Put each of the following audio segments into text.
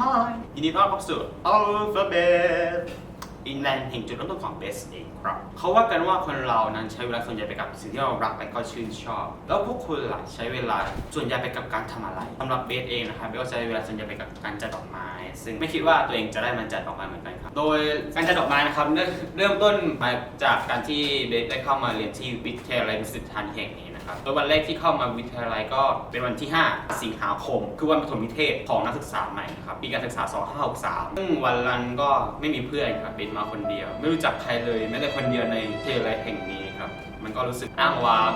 Hi ยินดีต้อนรับสู่ Alphabet อินแลนด์แห่งจุดเริ่มต้นของเบสเองครับ เขาว่ากันว่าคนเรานั้นใช้เวลาส่วนใหญ่ไปกับสิ่งที่เรารักและก็ชื่นชอบ แล้วพวกคุณล่ะใช้เวลาส่วนใหญ่ไปกับการทำอะไรสำหรับเบสเองนะครับเบสก็ใช้เวลาส่วนใหญ่ไปกับการจัดดอกไม้ ซึ่งไม่คิดว่าตัวเองจะได้มันจัดดอกไม้เหมือนกันครับ โดยการจัดดอกไม้นะครับเริ่มเริ่มต้นมาจากการที่เบสได้เข้ามาเรียนที่วิทยาลัยดุสิตธานแห่งนี้นะ ครับโดยวันแรกที่เข้ามาวิทยาลัยก็เป็นวันที่ 5 สิงหาคม คือวันปฐมนิเทศของนักศึกษาใหม่นะครับปีการศึกษา 2563 ซึ่งวันนั้นก็ไม่มีเพื่อนครับเป็นมาคนเดียว ไม่รู้จักใครเลยแม้แต่คนเดียวในวิทยาลัยแห่งนี้ครับ มันก็รู้สึกอ้างว้าง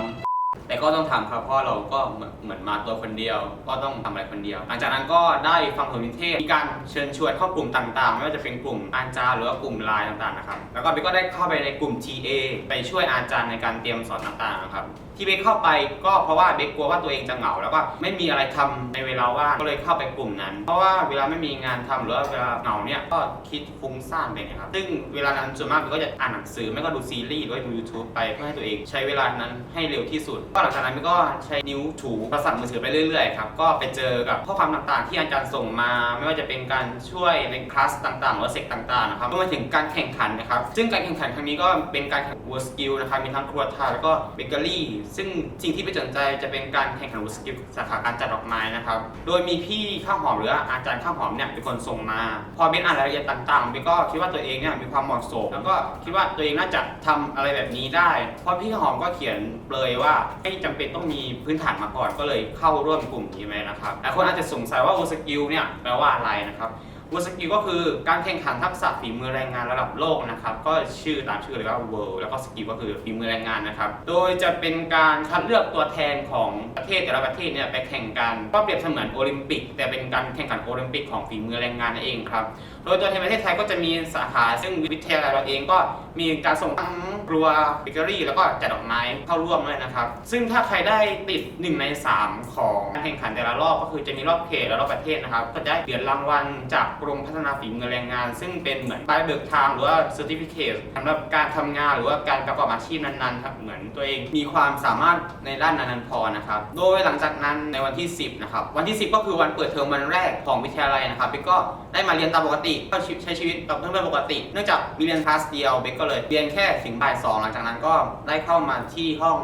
แต่ก็ต้องทำครับเพราะเราก็เหมือนมาตัวคนเดียว ก็ต้องทำอะไรคนเดียว หลังจากนั้นก็ได้ฟังผลนิเทศมีการเชิญชวนเข้ากลุ่มต่างๆ ไม่ว่าจะเป็นกลุ่มอาจารย์หรือว่ากลุ่มไลน์ต่างๆนะครับ แล้วก็เบกก็ได้เข้าไปในกลุ่ม TA ไปช่วยอาจารย์ในการเตรียมสอนต่างๆนะครับ ที่เบกเข้าไปก็เพราะว่าเบกกลัวว่าตัวเองจะเหงาแล้วก็ไม่มีอะไรทำในเวลาว่างก็เลยเข้าไปกลุ่มนั้น เพราะว่าเวลาไม่มีงานทำหรือว่าเวลาเหงาเนี่ยก็คิดฟุ้งซ่านไปนะครับซึ่งเวลานั้นส่วนมากเบกก็จะอ่านหนังสือไม่ก็ดูซีรีส์หรือว่าดู YouTube ไปเพื่อให้ตัวเองใช้เวลานั้นให้เร็วที่สุดก็หลังจากนั้นเบกก็ใช้นิ้วถูโทรศัพท์มือถือไปเรื่อยๆครับก็ไปเจอกับข้อความต่างๆ ที่อาจารย์ส่งมา ไม่ว่าจะเป็นการช่วยในคลาสต่างๆหรือเซกต่างๆนะครับรวมไปถึงการแข่งขันนะครับซึ่งการแข่งขันครั้งนี้ก็เป็นการแข่ง World Skill นะครับมีทั้งครัวไทยแล้วก็เบเกอรี่ซึ่งสิ่งที่ไปสนใจจะเป็นการแข่งขัน World Skill สาขาการจัดดอกไม้นะครับ โดยมีพี่ข้าวหอมหรืออาจารย์ข้าวหอมเนี่ยเป็นคนส่งมา พอเบนอ่านรายละเอียดต่างๆเบนก็คิดว่าตัวเองเนี่ยมีความเหมาะสม แล้วก็คิดว่าตัวเองน่าจะทำอะไรแบบนี้ได้ เพราะพี่ข้าวหอมก็เขียนเลยว่าไม่จำเป็นต้องมีพื้นฐานมาก่อนก็เลยเข้าร่วมกลุ่มนี้ไหมนะครับหลายคนอาจจะสงสัยว่า World Skill เนี่ยแปลว่าอะไรนะครับ World Skill ก็คือการแข่งขันทักษะฝีมือแรงงานระดับโลกนะครับ ก็ชื่อตามชื่อเลยว่า World แล้วก็ Skill ก็คือฝีมือแรงงานนะครับ โดยจะเป็นการคัดเลือกตัวแทนของประเทศแต่ละประเทศเนี่ยไปแข่งกันก็เปรียบเสมือนโอลิมปิก แต่เป็นการแข่งขันโอลิมปิกของฝีมือแรงงานนั่นเองครับ โดยตัวแทนประเทศไทยก็จะมีสาขาซึ่งวิทยาลัยเราเองก็มีการส่งทั้งครัวเบเกอรี่ แล้วก็จัดดอกไม้เข้าร่วมด้วยนะครับ ซึ่งถ้าใครได้ติด 1 ใน 3 ของการแข่งขันแต่ละรอบก็คือจะมีรอบเขตและรอบประเทศนะครับ ก็จะได้เหรียญรางวัลจากกรมพัฒนาฝีมือแรงงาน ซึ่งเป็นเหมือนใบเบิกทางหรือว่า certificate สำหรับการทำงานหรือว่าการประกอบอาชีพนั้นๆครับเหมือนตัวเองมีความสามารถในด้านนั้นๆพอนะครับโดยหลังจากนั้นในวันที่ 10นะครับวันที่ 10 ก็คือวันเปิดเทอมวันแรกของวิทยาลัยนะครับเบกก็ได้มาเรียนตามปกติก็ใช้ชีวิตกับเพื่อนๆปกติ เนื่องจากมีเรียนคลาสเดียวเบกก็เลยเรียนแค่ถึงบ่ายสองหลังจากนั้นก็ได้เข้ามาที่ห้อง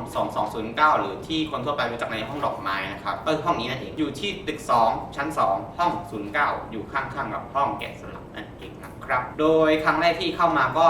2209 หรือที่คนทั่วไปรู้จักในห้องดอกไม้นะครับก็คือห้องนี้นั่นเองอยู่ที่ตึก 2 ชั้น 2 ห้อง 09 อยู่ข้างๆกับห้องแกะสลักนั่นเองนะครับ โดยครั้งแรกที่เข้ามาก็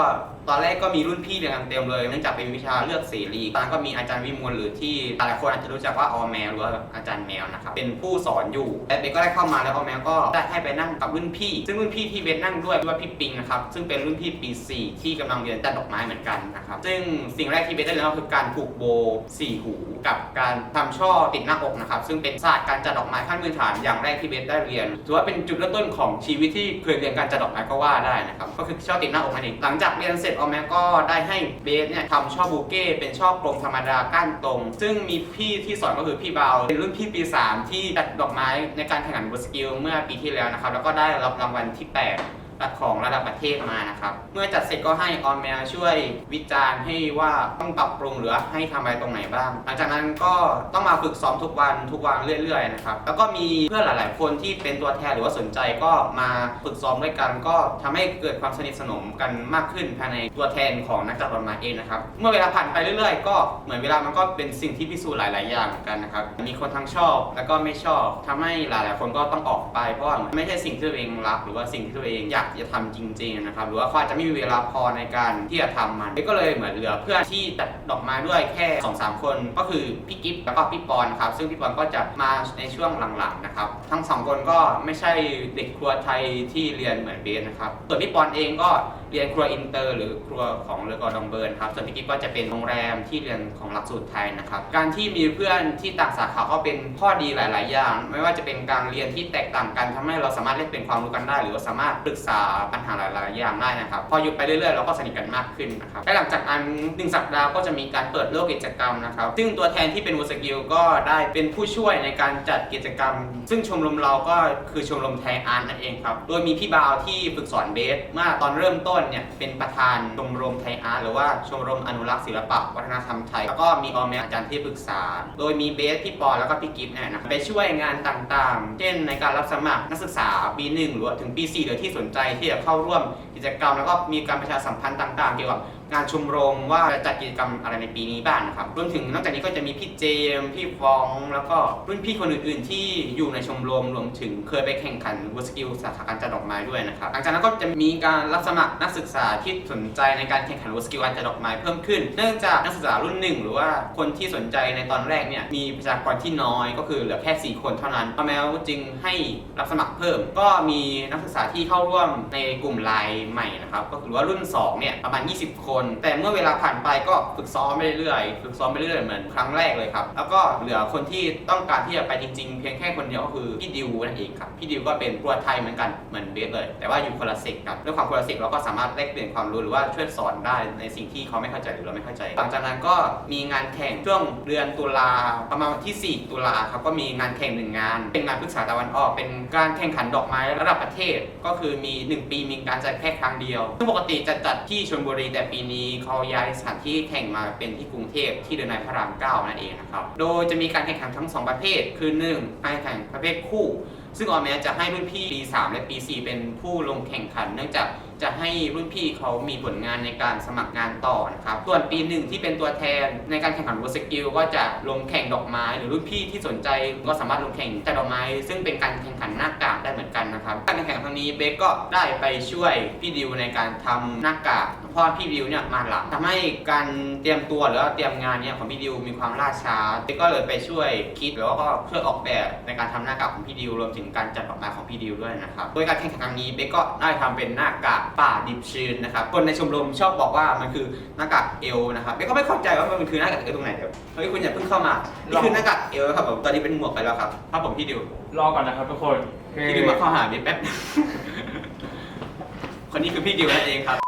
ตอนแรกก็มีรุ่นพี่เรียนกันเต็มเลยเนื่องจากเป็นวิชาเลือกเสรีตอนก็มีอาจารย์วิมลหรือที่หลายคนอาจจะรู้จักว่าออแมวหรือว่าอาจารย์แมวนะครับเป็นผู้สอนอยู่และเบสก็ได้เข้ามาแล้วออแมวก็ได้ให้ไปนั่งกับรุ่นพี่ ซึ่งรุ่นพี่ที่เบสนั่งด้วยคือว่าพี่ปิงนะครับซึ่งเป็นรุ่นพี่ปี 4 ที่กำลังเรียนจัดดอกไม้เหมือนกันนะครับซึ่งสิ่งแรกที่เบสได้เรียนก็คือการผูกโบว์สี่หู กับการทำช่อติดหน้าอกนะครับซึ่งเป็นศาสตร์การจัดดอกไม้ขั้นพื้นฐานอย่างแรกที่เบสได้เรียนถือว่าเป็นจุดเริ่มต้นของชีวิตที่เคยเรียนการจัดดอกไม้ก็ว่าได้นะครับก็คือช่อติดหน้าอกนั่นเองหลังจากเรียนเสร็จออแมก็ได้ให้เบสเนี่ยทำช่อบูเก้เป็นช่อกลมธรรมดาก้านตรง ซึ่งมีพี่ที่สอนก็คือพี่เบาเป็นรุ่นพี่ปี 3 ที่จัดดอกไม้ในการแข่งขันบูสกิลเมื่อปีที่แล้วนะครับแล้วก็ได้รับรางวัลที่ 8 ตัดของระดับประเทศมานะครับ เมื่อจัดเสร็จก็ให้ออมแมวช่วยวิจารณ์ให้ว่าต้องปรับปรุงหรือให้ทำอะไรตรงไหนบ้าง หลังจากนั้นก็ต้องมาฝึกซ้อมทุกวันทุกวันเรื่อยๆนะครับ แล้วก็มีเพื่อนหลาย ๆ คนที่เป็นตัวแทนหรือว่าสนใจก็มาฝึกซ้อมด้วยกัน ก็ทำให้เกิดความสนิทสนมกันมากขึ้นภายในตัวแทนของนักจัดดอกไม้เองนะครับ เมื่อเวลาผ่านไปเรื่อย ๆ ก็เหมือนเวลามันก็เป็นสิ่งที่พิสูจน์หลาย ๆ อย่างกันนะครับ มีคนทั้งชอบแล้วก็ไม่ชอบทำให้หลาย ๆ คนก็ต้องออกไปเพราะว่าไม่ใช่สิ่งที่ตัวเองรักหรือว่าสิ่งที่ตัวเองอยากจะทำจริงๆนะครับหรือว่าเขาอาจจะไม่มีเวลาพอในการที่จะทำมันก็เลยเหมือนเหลือเพื่อนที่ตัดดอกไม้ด้วยแค่2อสคน ก็คือพี่กิฟต์แล้วก็พี่ปอนครับซึ่งพี่ปอนก็จะมาในช่วงหลังๆนะครับทั้งสองคนก็ไม่ใช่เด็กครัวไทยที่เรียนเหมือนเบสนะครับส่วนพี่ปอนเองก็ เรียนครัวอินเตอร์ หรือครัวของเลอกอดองเบิร์นครับส่วนพี่กิฟต์ก็จะเป็นโรงแรมที่เรียนของหลักสูตรไทยนะครับ การที่มีเพื่อนที่ต่างสาขาก็เป็นข้อดีหลาย ๆ อย่าง ไม่ว่าจะเป็นการเรียนที่แตกต่างกันทำให้เราสามารถเล่นเป็นความรู้กันได้ หรือว่าสามารถปรึกษาปัญหาหลาย ๆ อย่างได้นะครับพออยู่ไปเรื่อย ๆ เราก็สนิทกันมากขึ้นนะครับและหลังจากนั้นหนึ่งสัปดาห์ก็จะมีการเปิดโลกกิจกรรมนะครับซึ่งตัวแทนที่เป็นวูสกิลก็ได้เป็นผู้ช่วยในการจัดกิจกรรม ซึ่งชมรมเราก็คือชมรมไทยอาร์ตนั่นเองครับโดยมีพี่บาวที่ฝึกสอนเบสเมื่อตอนเริ่มต้นนเนี่ยเป็นประธานชมรมไทยอาร์ตหรือว่าชมรมอนุรักษ์ศิลปะวัฒนธรรมไทย แล้วก็มีออมแมอาจารย์ที่ปรึกษา โดยมีเบสพี่ปอแล้วก็พี่กิฟต์เนี่ยนะไปช่วยงานต่างๆ เช่นในการรับสมัครนักศึกษาปีหนึ่งหรือว่าถึงปี4หรือที่สนใจที่จะเข้าร่วมกิจกรรม แล้วก็มีการประชาสัมพันธ์ต่าง ๆ เกี่ยวกับ งานชมรมว่าจะจัดกิจกรรมอะไรในปีนี้บ้างนะครับรวมถึงนอกจากนี้ก็จะมีพี่เจมส์พี่ฟอง แล้วก็รุ่นพี่คนอื่นๆ ที่อยู่ในชมรมรวมถึงเคยไปแข่งขันวอร์สกิลสาขาการจัดดอกไม้ด้วยนะครับหลังจากนั้นก็จะมีการรับสมัครนักศึกษาที่สนใจในการแข่งขันวอร์สกิลการจัดดอกไม้เพิ่มขึ้น เนื่องจากนักศึกษารุ่นหนึ่งหรือว่าคนที่สนใจในตอนแรกเนี่ยมีประชากรที่น้อยก็คือเหลือแค่ 4 คนเท่านั้นแม้วจึงให้รับสมัครเพิ่ม ก็มีนักศึกษาที่เข้าร่วมในกลุ่มไลน์ใหม่นะครับก็คือว่ารุ่น2เนี่ยประมาณ 20 คนแต่เมื่อเวลาผ่านไปก็ฝึกซ้อมไปเรื่อยๆ ฝึกซ้อมไปเรื่อยๆ เหมือนครั้งแรกเลยครับ แล้วก็เหลือคนที่ต้องการที่จะไปจริงๆ เพียงแค่คนเดียวก็คือพี่ดิวนั่นเองครับ พี่ดิวก็เป็นตัวไทยเหมือนกัน เหมือนเบสเลย แต่ว่าอยู่คนละเซกครับด้วยความคนละเซกเราก็สามารถแลกเปลี่ยนความรู้หรือว่าช่วยสอนได้ในสิ่งที่เขาไม่เข้าใจหรือเราไม่เข้าใจ หลังจากนั้นก็มีงานแข่งช่วงเดือนตุลาประมาณวันที่ 4 ตุลาครับก็มีงานแข่งหนึ่งงาน เป็นงานพฤกษาตะวันออก เป็นการแข่งขันดอกไม้ระดับประเทศ ก็คือมี 1 ปีมีการจัดแค่ครั้งเดียวซึ่งปกติจะจัดที่ชลบุรีแต่ปีนีเขาย้ายสถานที่แข่งมาเป็นที่กรุงเทพที่เดินในพระรามเก้านั่นเองนะครับโดยจะมีการแข่งขันทั้งสองประเภท คือ1การแข่งประเภทคู่ ซึ่งออแมจะให้รุ่นพี่ปี3และปี4เป็นผู้ลงแข่งขัน เนื่องจาก จะให้รุ่นพี่เขามีผลงานในการสมัครงานต่อนะครับ ส่วนปีหนึ่งที่เป็นตัวแทนในการแข่งขันวอร์สกิลก็จะลงแข่งดอกไม้ หรือรุ่นพี่ที่สนใจก็สามารถลงแข่งจัดดอกไม้ ซึ่งเป็นการแข่งขันหน้ากากได้เหมือนกันนะครับ การแข่งขันครั้งนี้เบคก็ได้ไปช่วยพี่ดิวในการทำหน้ากากเพราะพี่ดิวเนี่ยมาหลังทำให้การเตรียมตัวหรือว่าเตรียมงานเนี่ยของพี่ดิวมีความล่าช้าเบคก็เลยไปช่วยคิดแล้วก็ช่วยออกแบบในการทำหน้ากากของพี่ดิวรวมถึงการจัดดอกไม้ของพี่ดิวด้วยนะครับโดยการแข่งขันครั้งนี้เบคก็ได้ทำเป็นหน้ากากป่าดิบชื้นนะครับคนในชมรมชอบบอกว่ามันคือหน้ากากเอลนะครับเบคก็ไม่เข้าใจว่ามันคือหน้ากากเอลตรงไหนเดี๋ยวเฮ้ยคุณอย่าเพิ่งเข้ามานี่คือหน้ากากเอลครับผมตอนนี้เป็นหมวกไปแล้วครับครับผมพี่ดิวรอก่อนนะครับทุกคนคือพี่ดิวมาเข้าหาเบคแป๊บคนนี้คือพี่ดิวนั่นเองครับ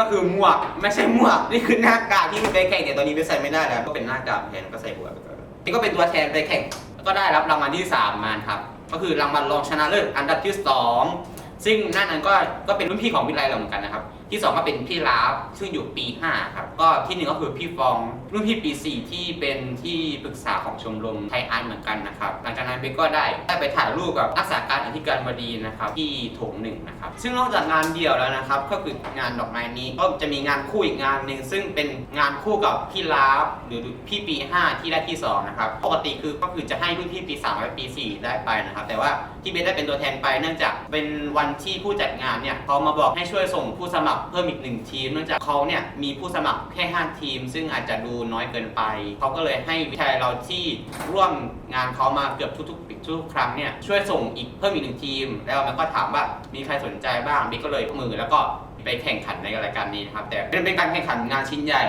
ก็คือหมวกไม่ใช่หมวกนี่คือหน้ากากที่ไปแข่งแต่ตอนนี้ไปใส่ไม่ได้แล้วก็เป็นหน้ากากแทนก็ใส่หัวไปก่อนนี่ก็เป็นตัวแทนไปแข่งแล้วก็ได้รับรางวัลที่3มาครับก็คือรางวัลรองชนะเลิศอันดับที่ 2 ซึ่งหน้านั้นก็ก็เป็นรุ่นพี่ของวิทยาลัยเราเหมือนกันนะครับ ที่2ก็เป็นพี่ลาฟซึ่งอยู่ปี 5 ครับ ก็ที่หนึ่งก็คือพี่ฟองรุ่นพี่ปี 4 ที่เป็นที่ปรึกษาของชมรมไทยอาร์ตเหมือนกันนะครับ หลังจากนั้นเบกก็ได้ได้ไปถ่ายรูปกับรักษาการอธิการบดีนะครับที่โถงหนึ่งนะครับ ซึ่งนอกจากงานเดี่ยวแล้วนะครับ ก็คืองานดอกไม้นี้ก็จะมีงานคู่อีกงานหนึ่งซึ่งเป็นงานคู่กับพี่ลาฟหรือพี่ปี 5 ที่ได้ที่สองนะครับ ปกติคือก็คือจะให้รุ่นพี่ปี3และปี 4 ได้ไปนะครับ แต่ว่าที่เบสได้เป็นตัวแทนไปเนื่องจากเป็นวันที่ผู้จัดงานเนี่ยเขามาบอกให้ช่วยส่งผู้สมัครเพิ่มอีกหนึ่งทีมเนื่องจากเขาเนี่ยมีผู้สมัครแค่ 5 ทีม ซึ่งอาจจะดูน้อยเกินไป เขาก็เลยให้วิทยาลัยเราที่ร่วมงานเขามาเกือบทุกๆทุกๆครั้งเนี่ยช่วยส่งอีกเพิ่มอีกหนึ่งทีม แล้วมันก็ถามว่ามีใครสนใจบ้างบิ๊กก็เลยมือแล้วก็ไปแข่งขันในรายการนี้นะครับแต่เป็นการแข่งขันงานชิ้นใหญ่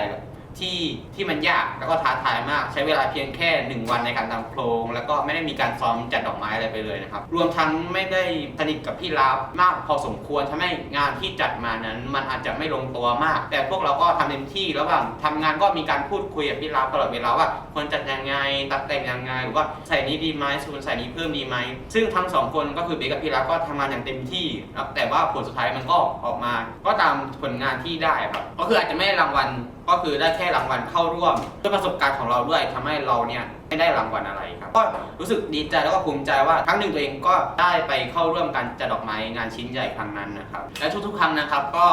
ที่ที่มันยากแล้วก็ท้าทายมาก ใช้เวลาเพียงแค่ 1 วันในการทำโครง แล้วก็ไม่ได้มีการซ้อมจัดดอกไม้อะไรไปเลยนะครับ รวมทั้งไม่ได้สนิทกับพี่ลาฟมากพอสมควรทำให้งานที่จัดมานั้น มันอาจจะไม่ลงตัวมาก แต่พวกเราก็ทำเต็มที่ระหว่างทำงานก็มีการพูดคุยกับพี่ลาฟตลอดเวลาว่าควรจัดยังไงตัดแต่งยังไงหรือว่าใส่นี้ดีไหมส่วนใส่นี้เพิ่มดีไหมซึ่งทั้งสองคนก็คือเบคกับพี่ลาฟก็ทำงานอย่างเต็มที่นะครับแต่ว่าผลสุดท้ายมันก็ออกมา ก็ตามผลงานที่ได้ครับก็คืออาจจะไม่ได้รางวัล ก็คือได้แค่รางวัลเข้าร่วมด้วยประสบการณ์ของเราด้วยทำให้เราเนี่ยไม่ได้รางวัลอะไรครับ ก็รู้สึกดีใจแล้วก็ภูมิใจว่าครั้งหนึ่งตัวเองก็ได้ไปเข้าร่วมการจัดดอกไม้งานชิ้นใหญ่ครั้งนั้นนะครับและทุกๆ ครั้งนะครับก็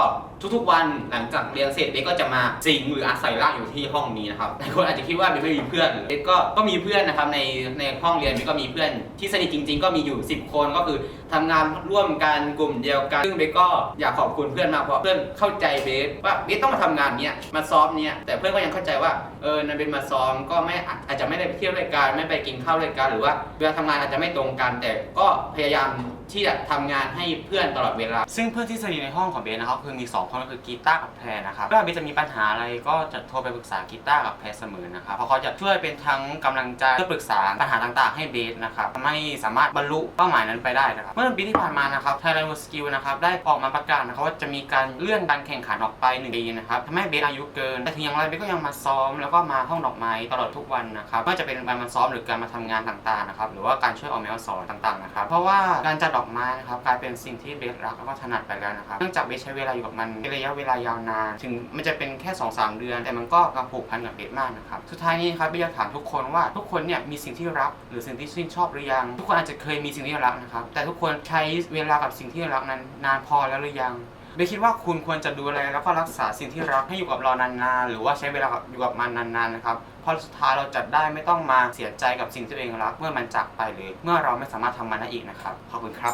ทุกๆวันหลังจากเรียนเสร็จเบกก็จะมาสิงหรืออาศัยร่างอยู่ที่ห้องนี้นะครับหลายคนอาจจะคิดว่าเบกไม่มีเพื่อนเบกก็ก็มีเพื่อนนะครับในในห้องเรียนเบกก็มีเพื่อนที่สนิทจริง ๆ ก็มีอยู่ 10 คนก็คือทำงานร่วมกันกลุ่มเดียวกัน ซึ่งเบกก็อยากขอบคุณเพื่อนมากเพราะเพื่อนเข้าใจเบสว่าเบสต้องมาทำงานเนี้ยมาซ้อมเนี้ยแต่เพื่อนก็ยังเข้าใจว่า เออนันเป็นมาซ้อมก็ไม่อาจจะไม่ได้ไปเที่ยวด้วยกันไม่ไปกินข้าวด้วยกันหรือว่าเวลาทำงานอาจจะไม่ตรงกัน แต่ก็พยายามที่จะทำงานให้เพื่อนตลอดเวลา ซึ่งเพื่อนที่สนิทในห้องของเบสนะครับคือมี2คนก็คือกีตาร์กับแพรนะครับถ้าเบสจะมีปัญหาอะไรก็จะโทรไปปรึกษากีตาร์กับแพรเสมอนะครับเพราะเขาจะช่วยเป็นทั้งกำลังใจเพื่อปรึกษาปัญหาต่างๆ ให้เบสนะครับทำให้สามารถบรรลุเป้าหมายนั้นไปได้นะครับเมื่อปีที่ผ่านมานะครับ Thailand World Skill นะครับได้ออกมาประกาศนะครับว่าจะมีการเลื่อนการแข่งขันออกไปหนึ่งปีนะครับทำให้เบสอายุเกินแต่ถึงอย่างไรเบสก็ยังมาซ้อมแล้วก็ก็มาห้องดอกไม้ตลอดทุกวันนะครับไม่ว่าจะเป็นการมาซ้อมหรือการมาทำงานต่างๆนะครับหรือว่าการช่วยออกแบบสอนต่างๆนะครับเพราะว่าการจัดดอกไม้นะครับกลายเป็นสิ่งที่เบสรักแล้วก็ถนัดไปแล้วนะครับเนื่องจากเบสใช้เวลาอยู่กับมันเป็นระยะเวลายาวนานถึงมันจะเป็นแค่ 2-3 เดือน แต่มันก็กระผูกพันกับเบสมากนะครับสุดท้ายนี้ครับเบสอยากถามทุกคนว่าทุกคนเนี่ยมีสิ่งที่รักหรือสิ่งที่ชื่นชอบหรือยัง ทุกคนอาจจะเคยมีสิ่งที่รักนะครับแต่ทุกคนใช้เวลากับสิ่งที่รักนั้นนานพอแล้วหรือยัง เบสคิดว่าคุณควรจะดูแลแล้วก็รักษาสิ่งที่รักให้อยู่กับเรานานๆ หรือว่าใช้เวลาอยู่กับมันนานๆนะครับเพราะสุดท้ายเราจะได้ไม่ต้องมาเสียใจกับสิ่งที่ตัวเองรัก เมื่อมันจากไปหรือเมื่อเราไม่สามารถทำมันได้อีกนะครับขอบคุณครับ